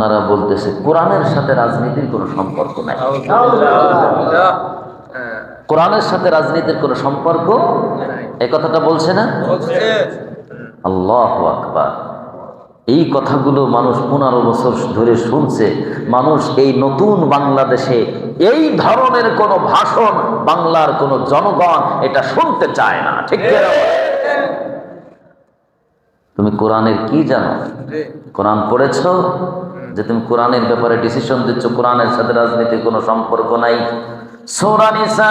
ওনারা বলতেছে, কোরআনের সাথে রাজনীতির কোনো সম্পর্ক নাই। কোরআনের সাথে রাজনীতির কোনো সম্পর্ক এই কথাটা বলছে না? আল্লাহ আকবার। এই কথাগুলো মানুষ পনেরো বছর ধরে শুনছে। মানুষ এই নতুন বাংলাদেশে এই ধরনের কোনো ভাষণ বাংলার কোনো জনগণ এটা শুনতে চায় না। ঠিক তুমি কোরআনের কি জানো? কোরআন পড়েছ? যে তুমি কোরআনের ব্যাপারে ডিসিশন দিচ্ছ কোরআনের সাথে রাজনীতির কোনো সম্পর্ক নাই সৌরানিসা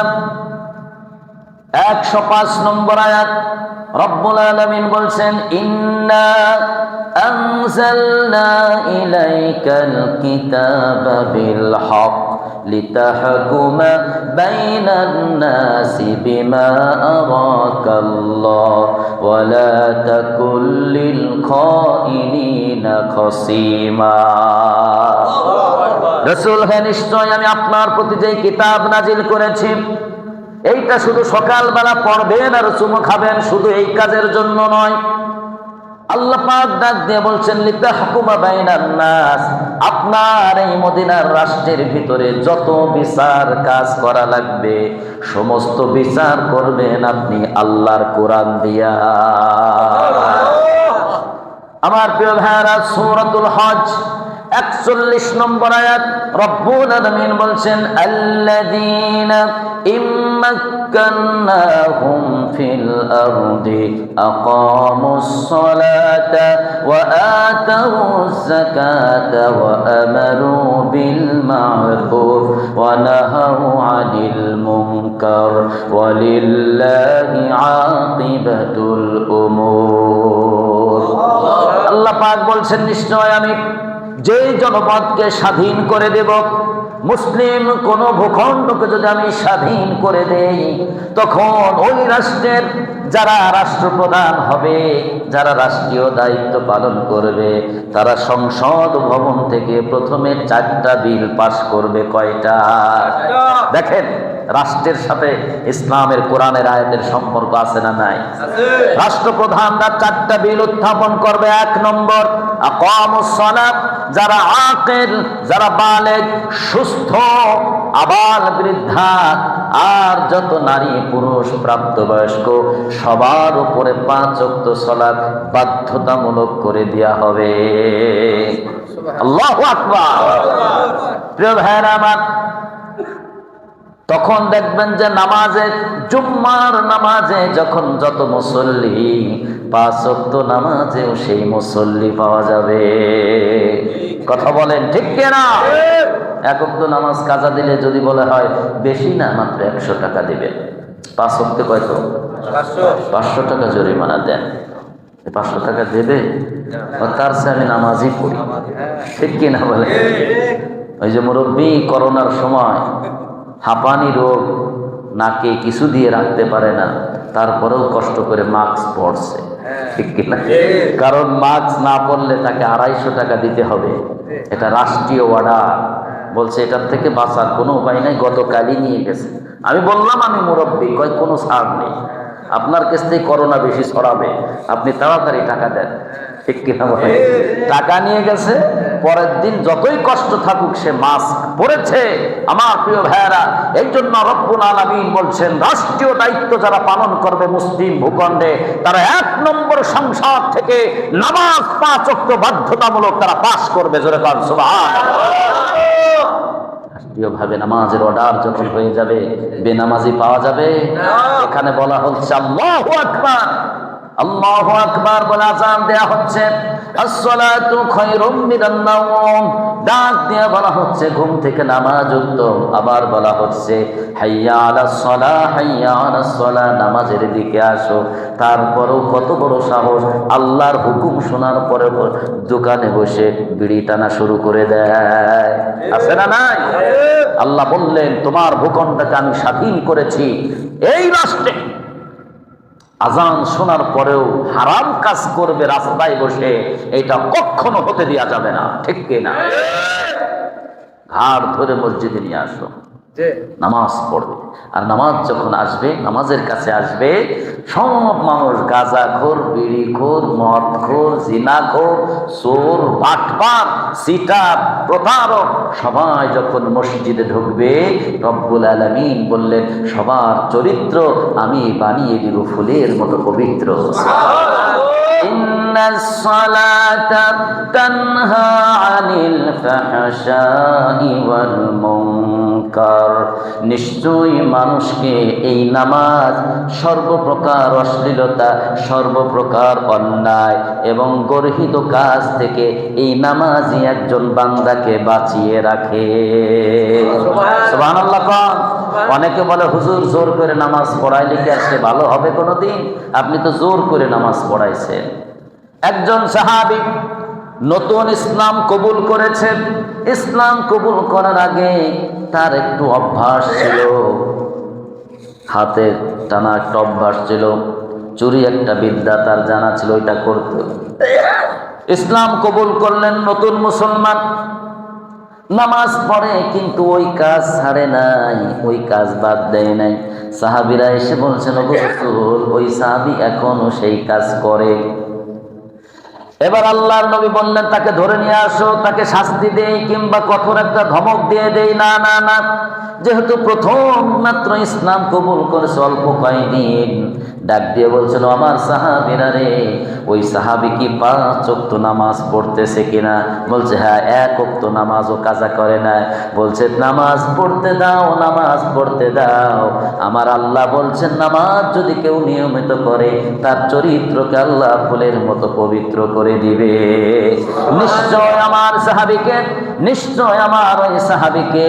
একশো পাঁচ নম্বর আয়াত রব্বুল আলামিন বলছেন ইন্না أنزلنا إليك الكتاب بالحق لتحكم بين الناس بما أراك الله ولا تكن للخائنين خصيما রসুল হ্যাঁ নিশ্চয় আমি আপনার প্রতি যে কিতাব নাজিল করেছি এইটা শুধু সকালবেলা পড়বেন আর চুমো খাবেন শুধু এই কাজের জন্য নয় আল্লাহ পাক ডাক দিয়ে বলছেন লিতাহকুমা বাইনান নাস। আপনার এই মদিনার রাষ্ট্রের ভিতরে যত বিচার কাজ করা লাগবে সমস্ত বিচার করবেন আপনি আল্লাহর কোরআন দিয়া। আমার প্রিয় ভাইরা সূরাতুল হজ একচল্লিশ নম্বর আয়াত রব্বুল আলামিন বলছেন আল্লাযীনা ইম্মাক্কান্নাহুম ফিল আরদি আকামুস সালাতা ওয়া আতাউজ যাকাতা ওয়া আমারু বিল মা'রুফ ওয়া নাহাউ আনিল মুনকার ওয়া লিল্লাহি আকিবাতুল উমুর. আল্লাহ পাক বলছেন নিশ্চয় আমি যেই জনপদকে স্বাধীন করে দেব, মুসলিম কোন ভূখণ্ডকে যদি আমি স্বাধীন করে দেই, তখন ওই রাষ্ট্রের যারা রাষ্ট্রপ্রধান হবে যারা রাষ্ট্রীয় দায়িত্ব পালন করবে তারা সংসদ ভবন থেকে প্রথমে চারটা বিল পাশ করবে কয়টা? দেখেন রাষ্ট্রের সাথে ইসলামের কোরআনের আয়াতের সম্পর্ক আছে না নাই? রাষ্ট্রপ্রধানরা চারটা বিল উত্থাপন করবে এক নম্বর যারা আকেল যারা বালেগ সুস্থ আবাল বৃদ্ধা আর যত নারী পুরুষ প্রাপ্তবয়স্ক সবার উপরে পাঁচ অক্ত সলাৎ বাধ্যতামূলক করে দেয়া হবে। আল্লাহু প্রিয় ভাইরা আমার তখন দেখবেন যে নামাজে জুম্মার নামাজে যখন যত মুসল্লি পাঁচ অক্ত নামাজেও সেই মুসল্লি পাওয়া যাবে। কথা বলেন ঠিক কিনা? এক অক্ত নামাজ কাজা দিলে যদি বলে হয় বেশি না মাত্র একশো টাকা দিবেন পাঁচ অক্তে কয়তো পাঁচশো। টাকা জরিমানা দেন। পাঁচশো টাকা দেবে? তার চেয়ে আমি নামাজই পড়ি। ঠিক কিনা বলে? ওই যে মুরব্বী করোনার সময় হাঁপানি রোগ নাকে কিছু দিয়ে রাখতে পারে না তারপরেও কষ্ট করে মাস্ক পরছে। ঠিক কিনা কারণ মাস্ক না পরলে তাকে আড়াইশো টাকা দিতে হবে। এটা রাষ্ট্রীয় অর্ডার। বলছে এটার থেকে বাঁচার কোনো উপায় নাই গতকালই নিয়ে গেছে। আমি বললাম আমি মুরব্বী কয় কোনো ছাড় নেই। আপনার কাছ থেকে করোনা বেশি ছড়াবে আপনি তাড়াতাড়ি টাকা দেন। ঠিক কিনা টাকা নিয়ে গেছে পরের দিন যতই কষ্ট থাকুক সে মাস্ক পরেছে। আমার প্রিয় ভাইয়েরা এই জন্য রব্বুল আলামিন বলছেন রাষ্ট্রীয় দায়িত্ব যারা পালন করবে মুসলিম ভূখণ্ডে তারা এক নম্বর সংসার থেকে নামাজ পাঁচ অক্ট বাধ্যতামূলক তারা পাশ করবে। জোরে রাষ্ট্রীয়ভাবে নামাজের অর্ডার যখন হয়ে যাবে বেনামাজি পাওয়া যাবে। এখানে বলা হচ্ছে আল্লাহু আকবার। আল্লাহু আকবার বলে আজান দেয়া হচ্ছে। আসসালাতু খায়রুম মিনান নাওম। ডাক দিয়ে বলা হচ্ছে ঘুম থেকে নামাজ উত্তম। আবার বলা হচ্ছে হাইয়া হাইয়া নামাজের দিকে আসো। তারপরেও কত বড় সাহস। আল্লাহর হুকুম শোনার পরে দোকানে বসে বিড়ি টানা শুরু করে দেয়। আছে না নাই? আল্লাহ বললেন তোমার ভূখণ্ডকে আমি স্বাধীন করেছি। এই রাষ্ট্রে আজান শোনার পরেও হারাম কাজ করবে রাস্তায় বসে এটা কখনো হতে দেওয়া যাবে না ঠিক কিনা? ঘাড় ধরে মসজিদে নিয়ে আসো। নামাজ পড়বে আর নামাজ যখন আসবে নামাজের কাছে আসবে সব মানুষ গাঁজাখোর বিড়িখোর মদখোর জিনাখোর চোর বাটপার সিটার প্রতারক সবাই যখন মসজিদে ঢুকবে রব্বুল আলমিন বললেন সবার চরিত্র আমি বানিয়ে দিব ফুলের মতো পবিত্র إن الصلاة تنهى عن الفحشاء والمنكر নিশ্চয়ই মানুষকে এই নামাজ সর্বপ্রকার অশ্লীলতা সর্বপ্রকার অন্যায় এবং গর্হিত কাজ থেকে এই নামাজই একজন বান্দাকে বাঁচিয়ে রাখে। অনেকে বলে হুজুর জোর করে নামাজ পড়াই লিখে আসলে ভালো হবে কোনোদিন? আপনি তো জোর করে নামাজ পড়াইছেন। একজন সাহাবি নতুন ইসলাম কবুল করেছেন। ইসলাম কবুল করার আগে তার একটু অভ্যাস ছিল। হাতের টানা একটা অভ্যাস ছিল। চুরি একটা বিদ্যা তার জানা ছিল, ওইটা করতে ইসলাম কবুল করলেন নতুন মুসলমান। নামাজ পড়ে, কিন্তু ওই কাজ ছাড়ে নাই, ওই কাজ বাদ দেয় নাই। সাহাবিরা এসে বলছেন ওই সাহাবি এখনও সেই কাজ করে। এবার আল্লাহর নবী বললেন, তাকে ধরে নিয়ে আসো, তাকে শাস্তি দেই কিংবা কঠোর একটা ধমক দিয়ে দেই। না না না, যেহেতু প্রথম মাত্র ইসলাম কবুল করেছে, অল্প কয়েকদিন। ডাক দিয়ে বলছিল আমার সাহাবিরা রে ওই সাহাবি কি পাঁচ অক্ত নামাজ পড়তেছে কিনা? বলছে হ্যাঁ এক অক্ত নামাজও কাজা করে না। বলছে নামাজ পড়তে দাও নামাজ পড়তে দাও। আমার আল্লাহ বলছেন নামাজ যদি কেউ নিয়মিত করে তার চরিত্রকে আল্লাহ ফুলের মতো পবিত্র করে দিবে। নিশ্চয় আমার সাহাবিকে নিশ্চয় আমার ওই সাহাবিকে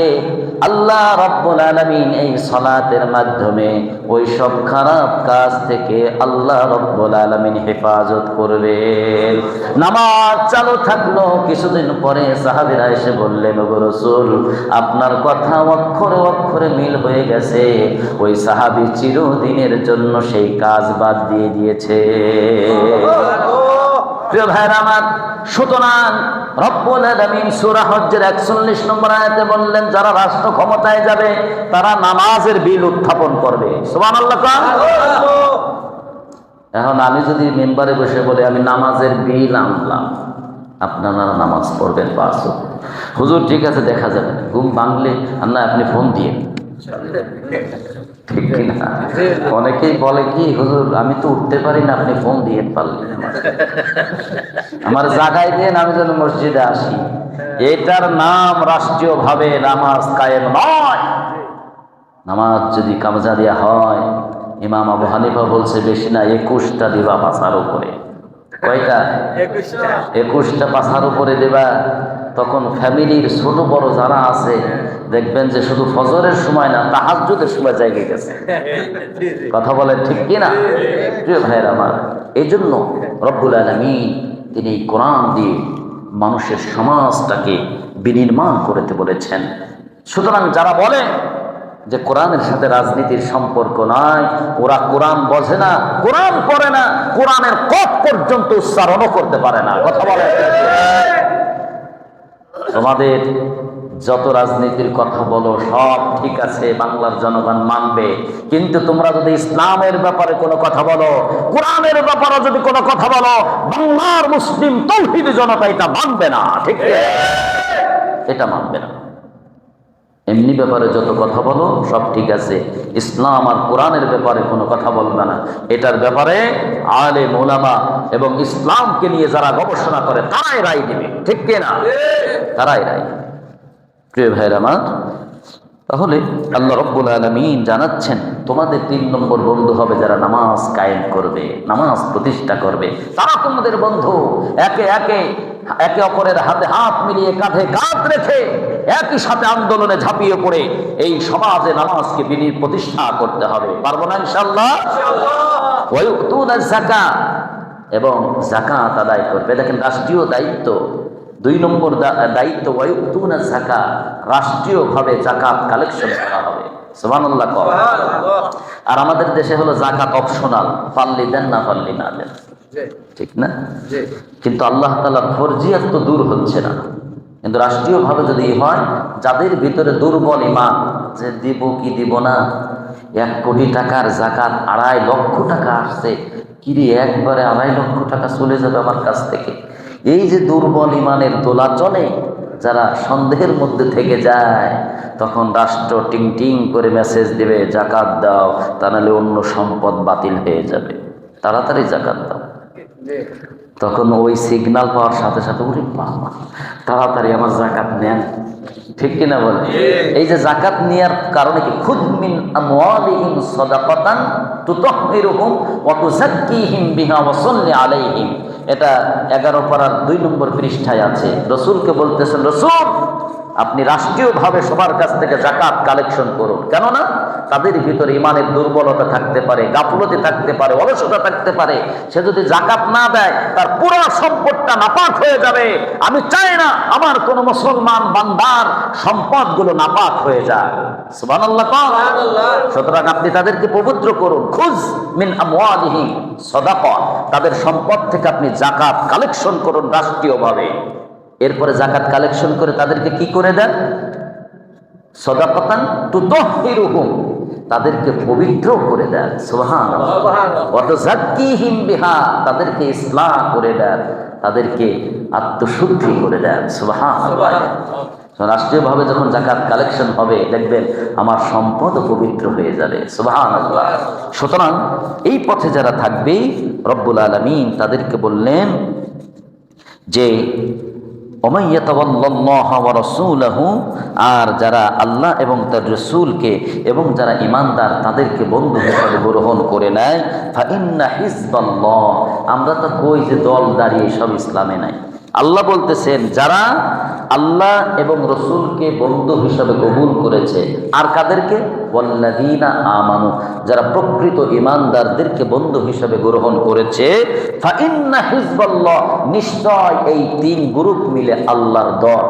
আল্লাহ রব্বুল আলামিন এই সলাতের মাধ্যমে ওই সব খারাপ কাজ থেকে আল্লাহ রব্বুল আলামিন হেফাজত করবেন। নামাজ চালু থাকল, কিছুদিন পরে সাহাবিরা এসে বললেন রসুল, আপনার কথা অক্ষরে অক্ষরে মিল হয়ে গেছে। ওই সাহাবি চিরদিনের জন্য সেই কাজ বাদ দিয়ে দিয়েছে। প্রিয় আমার, সুতরাং রব্বুল হজ্জের 41 নম্বর আয়াতে বললেন, যারা রাষ্ট্র ক্ষমতায় যাবে, তারা নামাজের বিল উত্থাপন করবে। এখন আমি যদি মেম্বারে বসে বলে, আমি নামাজের বিল আনলাম, আপনারা নামাজ পড়বেন হুজুর, ঠিক আছে, দেখা যাবে। ঘুম ভাঙলে আপনি ফোন দিয়ে ঠিক না অনেকেই বলে কি হুজুর আমি তো উঠতে পারি না আপনি ফোন দিয়ে পারলেন আমার জাগায় দিয়ে আমি যেন মসজিদে আসি। এটার নাম রাষ্ট্রীয়ভাবে নামাজ কায়েম নয়। নামাজ যদি কামজা দেওয়া হয় ইমাম আবু হানিফা বলছে বেশি না একুশটা দিবা পাশার উপরে। কয়টা? একুশটা। পাশার উপরে দেবা। তখন ফ্যামিলির ছোট বড় যারা আছে, দেখবেন যে শুধু ফজরের সময় না, তাহাজ্জুদের সময় জায়গায় গেছে। কথা বলেন ঠিক কি না প্রিয় ভাইয়ের আমার এই জন্য রব্বুল আলমিন তিনি কোরআন দিয়ে মানুষের সমাজটাকে বিনির্মাণ করতে বলেছেন। সুতরাং যারা বলে যে কোরআনের সাথে রাজনীতির সম্পর্ক নাই, ওরা কোরআন বোঝে না, কোরআন পড়ে না, কোরআনের কট পর্যন্ত উচ্চারণও করতে পারে না। কথা বলে তোমাদের যত রাজনীতির কথা বলো, সব ঠিক আছে, বাংলার জনগণ মানবে। কিন্তু তোমরা যদি ইসলামের ব্যাপারে কোনো কথা বলো, কোরআনের ব্যাপারে যদি কোনো কথা বলো, বাংলার মুসলিম তৌহিদ জনতা এটা মানবে না, ঠিক এটা মানবে না। এমনি ব্যাপারে যত কথা বলো, সব ঠিক আছে। ইসলাম আর কোরআনের ব্যাপারে কোনো কথা বলবে না। এটার ব্যাপারে আলে মোলামা এবং ইসলামকে নিয়ে যারা গবেষণা করে, তারাই রায় দেবে। ঠিক না? তারাই রায়। প্রিয় ভাইয়ের আমার, তাহলে আল্লাহ রব্বুল আলমিন জানাচ্ছেন, তোমাদের তিন নম্বর বন্ধু হবে যারা নামাজ কায়েম করবে, নামাজ প্রতিষ্ঠা করবে। তারা তোমাদের বন্ধু। একে একে একে অপরের হাতে হাত মিলিয়ে কাঁধে কাঁধ রেখে একই সাথে আন্দোলনে ঝাঁপিয়ে পড়ে এই সমাজে নামাজকে বিনির প্রতিষ্ঠা করতে হবে। পারব না ইনশাল্লাহ এবং জাকাত আদায় করবে। দেখেন রাষ্ট্রীয় দায়িত্ব দুই নম্বর দায়িত্ব ওয়ায়ুতুনা জাকাত রাষ্ট্রীয়ভাবে জাকাত কালেকশন করা হবে। সুবহানাল্লাহ কর। আর আমাদের দেশে হলো জাকাত অপশনাল। পারলি দেন না পারলি না দেন। ঠিক না? কিন্তু আল্লাহ তালার ফরজিয়াত তো দূর হচ্ছে না। কিন্তু রাষ্ট্রীয়ভাবে যদি হয়, যাদের ভিতরে দুর্বল ইমান, যে দিব কি দিব না, এক কোটি টাকার জাকাত, আড়াই লক্ষ টাকা আসছে, কিরে একবারে আড়াই লক্ষ টাকা চলে যাবে আমার কাছ থেকে? এই যে দুর্বল ইমানের দোলাচলে যারা সন্দেহের মধ্যে থেকে যায়, তখন রাষ্ট্র টিং টিং করে মেসেজ দেবে, জাকাত দাও, তা নাহলে অন্য সম্পদ বাতিল হয়ে যাবে। তাড়াতাড়ি জাকাত দাও। তখন ওই সিগন্যাল পাওয়ার সাথে সাথে উঠে বাবা তাড়াতাড়ি আমার জাকাত নেন। ঠিক কিনা বলে? এই যে জাকাত নেয়ার কারণে কি? খুদ মিন আমওয়ালিহিম সাদাকাতান তুতাহহিরুহুম ওয়া তুযাক্কিহিম বিহা ওয়া সাল্লি আলাইহিম। এটা 11 পারার 2 নম্বর পৃষ্ঠায় আছে। রসূলকে বলতেছেন রসূল আপনি রাষ্ট্রীয়ভাবে সবার কাছ থেকে জাকাত কালেকশন করুন। কেননা তাদের ভিতরে ইমানের দুর্বলতা থাকতে পারে গাফলতি থাকতে পারে অলসতা থাকতে পারে। সে যদি জাকাত না দেয় তার পুরো সম্পদটা নাপাক হয়ে যাবে। আমি চাই না আমার কোন মুসলমান বান্দার সম্পদগুলো নাপাক হয়ে যায় কন। সুতরাং আপনি তাদেরকে পবিত্র করুন। খুজ মিন আমওয়ালিহিম সাদাকা তাদের সম্পদ থেকে আপনি জাকাত কালেকশন করুন রাষ্ট্রীয়ভাবে। এরপরে জাকাত কালেকশন করে তাদেরকে কি করে দেন? সদাকতান তুতহিরুহুম তাদেরকে পবিত্র করে দেন। সুবহান ওয়াতুযাক্কিহিম বিহা তাদেরকে ইসলাম করে দেন। তাদেরকে আত্মশুদ্ধি করে দেন। সুবহানাল্লাহ। রাষ্ট্রীয়ভাবে যখন জাকাত কালেকশন হবে দেখবেন আমার সম্পদ পবিত্র হয়ে যাবে। সুবাহান আল্লাহ সুতরাং এই পথে যারা থাকবে রব্বুল আলমিন তাদেরকে বললেন যে আর যারা আল্লাহ এবং তার রসুলকে এবং যারা ইমানদার তাদেরকে বন্ধু হিসাবে গ্রহণ করে নেয় আমরা তো কই যে দল দাঁড়িয়ে সব ইসলামে নাই। আল্লাহ বলতেছেন যারা আল্লাহ এবং রসুলকে বন্ধু হিসাবে কবুল করেছে আর কাদেরকে? ওয়াল্লাযীনা আমানু যারা প্রকৃত ইমানদারদেরকে বন্ধু হিসাবে গ্রহণ করেছে ফাইন্না হিজবাল্লাহ নিশ্চয় এই তিন গ্রুপ মিলে আল্লাহর দল।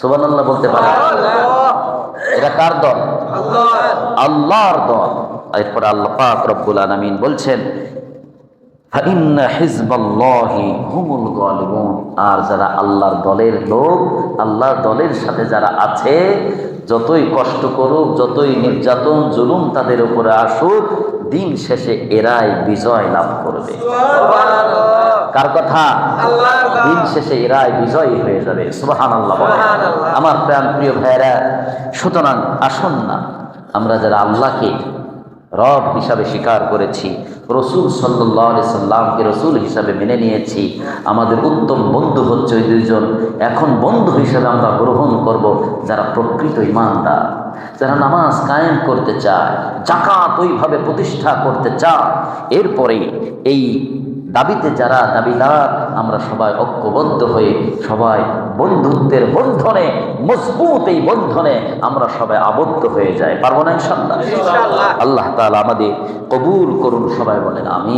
সুবহানাল্লাহ বলতে পারে এটা কার দল? আল্লাহর দল। এরপর আল্লাহ পাক রব্বুল আলামিন বলছেন ফাইন্না হিজবাল্লাহি হুমুল গালিবুন আর যারা আল্লাহর দলের লোক আল্লাহর দলের সাথে যারা আছে যতই কষ্ট করুক যতই নির্যাতন জুলুম তাদের উপরে আসুক দিন শেষে এরাই বিজয় লাভ করবে। কার কথা? দিন শেষে এরাই বিজয়ী হয়ে যাবে। সুবাহান আল্লাহ আমার প্রাণ প্রিয় ভাইয়েরা সুতরাং আসুন না আমরা যারা আল্লাহকে রব হিসাবে স্বীকার করেছি, রসুল সাল্লাহ সাল্লামকে রসুল হিসাবে মেনে নিয়েছি। আমাদের উত্তম বন্ধু হচ্ছে ওই দুইজন। এখন বন্ধু হিসাবে আমরা গ্রহণ করব যারা প্রকৃত ইমানদার, যারা নামাজ কায়েম করতে চায় জাকাত ওইভাবে প্রতিষ্ঠা করতে চায়। এরপরে এই দাবিতে যারা দাবিদার আমরা সবাই ঐক্যবদ্ধ হয়ে সবাই বন্ধুত্বের বন্ধনে মজবুত এই বন্ধনে আমরা সবাই আবদ্ধ হয়ে যাই। পারব না ইনশাল্লাহ আল্লাহ তাআলা আমাদের কবুল করুন সবাই বলেন আমি